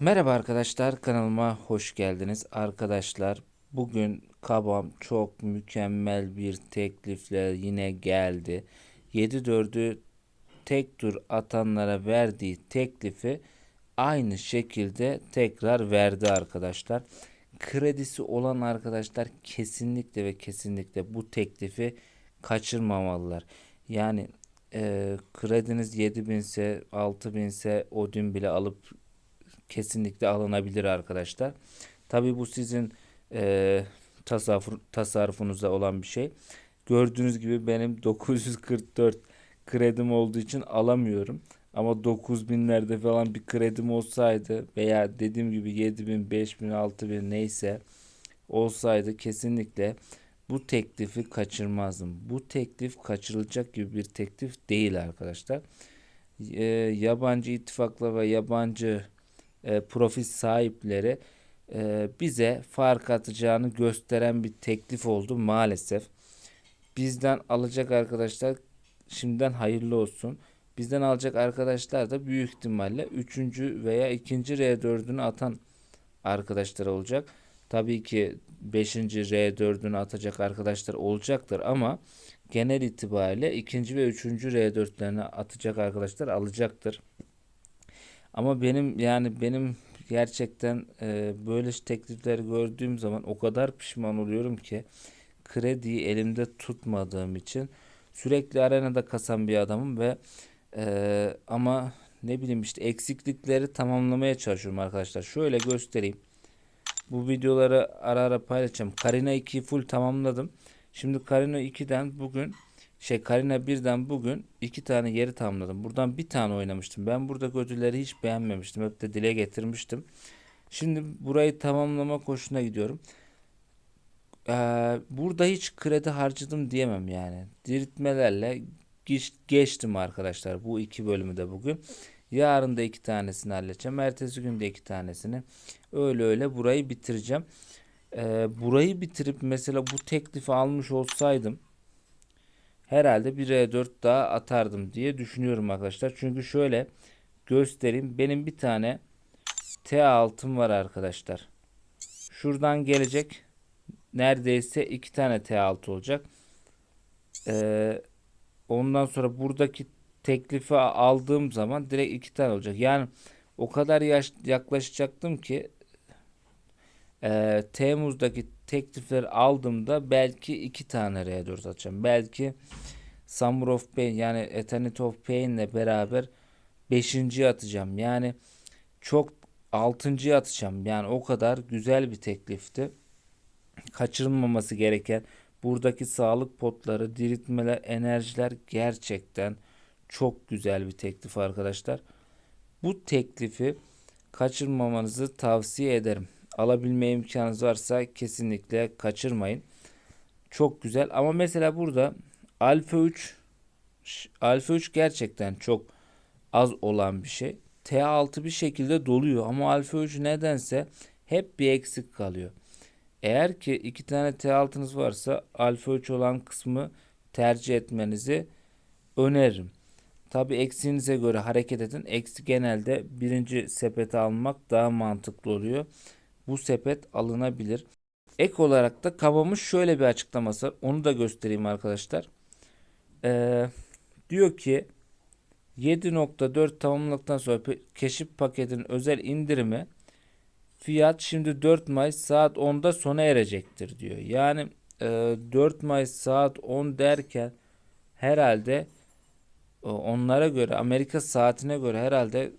Merhaba arkadaşlar kanalıma hoş geldiniz. Arkadaşlar bugün kabam çok mükemmel bir teklifle yine geldi. 7-4'ü tek tur atanlara verdiği teklifi aynı şekilde tekrar verdi arkadaşlar. Kredisi olan arkadaşlar kesinlikle ve kesinlikle bu teklifi kaçırmamalılar. Yani e, krediniz 7000 ise 6000 ise Odin bile alıp kesinlikle alınabilir arkadaşlar. Tabii bu sizin e, tasarruf, tasarrufunuzda olan bir şey. Gördüğünüz gibi benim 944 kredim olduğu için alamıyorum. Ama 9000'lerde falan bir kredim olsaydı veya dediğim gibi 7000, 5000, 6000 neyse olsaydı kesinlikle bu teklifi kaçırmazdım. Bu teklif kaçırılacak gibi bir teklif değil arkadaşlar. E, yabancı ittifakla ve yabancı e, profil sahipleri e, bize fark atacağını gösteren bir teklif oldu maalesef. Bizden alacak arkadaşlar şimdiden hayırlı olsun. Bizden alacak arkadaşlar da büyük ihtimalle 3. veya 2. R4'ünü atan arkadaşlar olacak. Tabii ki 5. R4'ünü atacak arkadaşlar olacaktır ama genel itibariyle 2. ve 3. R4'lerini atacak arkadaşlar alacaktır. Ama benim yani benim gerçekten e, böyle teklifler gördüğüm zaman o kadar pişman oluyorum ki krediyi elimde tutmadığım için sürekli arenada kasan bir adamım ve e, ama ne bileyim işte eksiklikleri tamamlamaya çalışıyorum arkadaşlar. Şöyle göstereyim. Bu videoları ara ara paylaşacağım. Karina 2'yi full tamamladım. Şimdi Karina 2'den bugün şey Karina birden bugün iki tane yeri tamamladım. Buradan bir tane oynamıştım. Ben burada ödülleri hiç beğenmemiştim. Hep de dile getirmiştim. Şimdi burayı tamamlama koşuna gidiyorum. Ee, burada hiç kredi harcadım diyemem yani. Diriltmelerle geç, geçtim arkadaşlar. Bu iki bölümü de bugün. Yarın da iki tanesini halledeceğim. Ertesi gün de iki tanesini. Öyle öyle burayı bitireceğim. Ee, burayı bitirip mesela bu teklifi almış olsaydım herhalde bir E4 daha atardım diye düşünüyorum arkadaşlar. Çünkü şöyle göstereyim. Benim bir tane T6'm var arkadaşlar. Şuradan gelecek. Neredeyse iki tane T6 olacak. Ee, ondan sonra buradaki teklifi aldığım zaman direkt iki tane olacak. Yani o kadar yaş, yaklaşacaktım ki e, Temmuz'daki teklifleri aldığımda belki iki tane R4 atacağım. Belki Summer of Pain yani Eternity of Pain ile beraber beşinciyi atacağım. Yani çok altıncıyı atacağım. Yani o kadar güzel bir teklifti. Kaçırılmaması gereken buradaki sağlık potları, diriltmeler, enerjiler gerçekten çok güzel bir teklif arkadaşlar. Bu teklifi kaçırmamanızı tavsiye ederim alabilme imkanınız varsa kesinlikle kaçırmayın. Çok güzel ama mesela burada Alfa 3 Alfa 3 gerçekten çok az olan bir şey. T6 bir şekilde doluyor ama Alfa 3 nedense hep bir eksik kalıyor. Eğer ki iki tane T6'nız varsa Alfa 3 olan kısmı tercih etmenizi öneririm. Tabi eksiğinize göre hareket edin. Eksi genelde birinci sepete almak daha mantıklı oluyor bu sepet alınabilir. Ek olarak da kabamız şöyle bir açıklaması var. Onu da göstereyim arkadaşlar. Ee, diyor ki 7.4 tamamladıktan sonra keşif paketin özel indirimi fiyat şimdi 4 Mayıs saat 10'da sona erecektir diyor. Yani e, 4 Mayıs saat 10 derken herhalde e, onlara göre Amerika saatine göre herhalde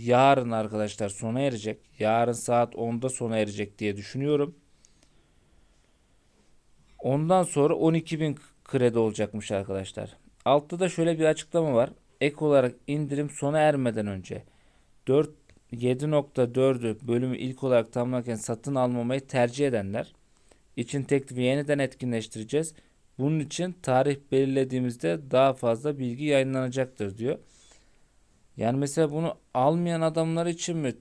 yarın arkadaşlar sona erecek. Yarın saat 10'da sona erecek diye düşünüyorum. Ondan sonra 12.000 kredi olacakmış arkadaşlar. Altta da şöyle bir açıklama var. Ek olarak indirim sona ermeden önce 4 7.4'ü bölümü ilk olarak tamamlarken satın almamayı tercih edenler için teklifi yeniden etkinleştireceğiz. Bunun için tarih belirlediğimizde daha fazla bilgi yayınlanacaktır diyor. Yani mesela bunu almayan adamlar için mi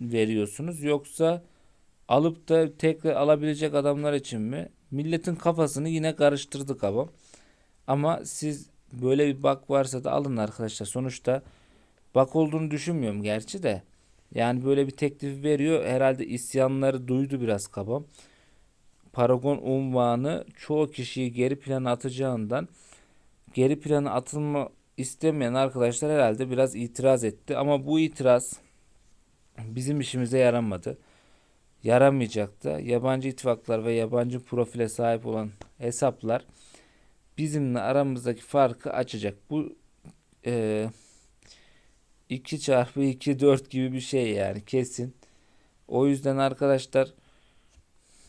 veriyorsunuz yoksa alıp da tekrar alabilecek adamlar için mi? Milletin kafasını yine karıştırdık ama. Ama siz böyle bir bak varsa da alın arkadaşlar. Sonuçta bak olduğunu düşünmüyorum gerçi de. Yani böyle bir teklif veriyor. Herhalde isyanları duydu biraz kabam. Paragon unvanı çoğu kişiyi geri plana atacağından geri plana atılma istemeyen arkadaşlar herhalde biraz itiraz etti. Ama bu itiraz bizim işimize yaramadı. Yaramayacak da yabancı ittifaklar ve yabancı profile sahip olan hesaplar bizimle aramızdaki farkı açacak. Bu e, 2 çarpı 2 4 gibi bir şey yani kesin. O yüzden arkadaşlar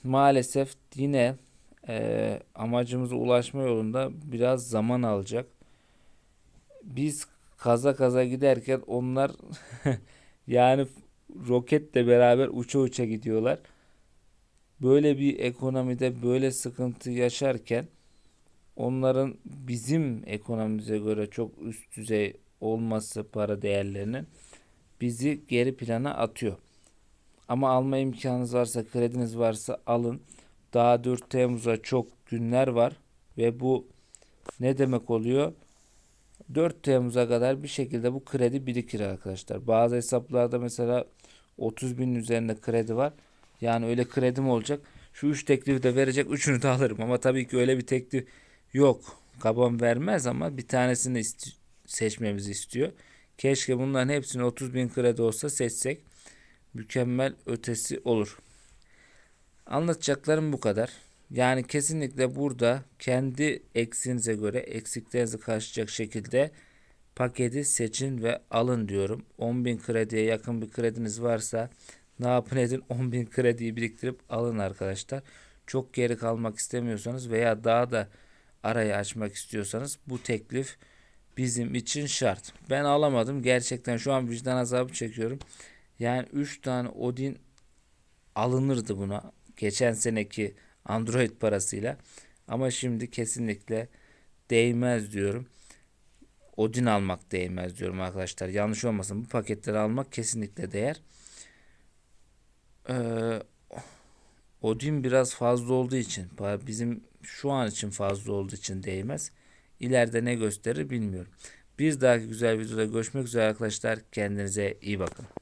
maalesef yine e, amacımıza ulaşma yolunda biraz zaman alacak. Biz kaza kaza giderken onlar yani roketle beraber uça uça gidiyorlar. Böyle bir ekonomide böyle sıkıntı yaşarken onların bizim ekonomimize göre çok üst düzey olması para değerlerinin bizi geri plana atıyor. Ama alma imkanınız varsa, krediniz varsa alın. Daha 4 Temmuz'a çok günler var ve bu ne demek oluyor? 4 Temmuz'a kadar bir şekilde bu kredi birikir arkadaşlar. Bazı hesaplarda mesela 30 bin üzerinde kredi var. Yani öyle kredim olacak. Şu 3 teklifi de verecek. Üçünü de alırım. Ama tabii ki öyle bir teklif yok. Kabam vermez ama bir tanesini ist- seçmemizi istiyor. Keşke bunların hepsini 30 bin kredi olsa seçsek. Mükemmel ötesi olur. Anlatacaklarım bu kadar. Yani kesinlikle burada kendi eksiğinize göre eksiklerinizi karşılayacak şekilde paketi seçin ve alın diyorum. 10.000 krediye yakın bir krediniz varsa ne yapın edin 10.000 krediyi biriktirip alın arkadaşlar. Çok geri kalmak istemiyorsanız veya daha da arayı açmak istiyorsanız bu teklif bizim için şart. Ben alamadım. Gerçekten şu an vicdan azabı çekiyorum. Yani 3 tane Odin alınırdı buna. Geçen seneki Android parasıyla. Ama şimdi kesinlikle değmez diyorum. Odin almak değmez diyorum arkadaşlar. Yanlış olmasın. Bu paketleri almak kesinlikle değer. Ee, Odin biraz fazla olduğu için bizim şu an için fazla olduğu için değmez. İleride ne gösterir bilmiyorum. Bir dahaki güzel videoda görüşmek üzere arkadaşlar. Kendinize iyi bakın.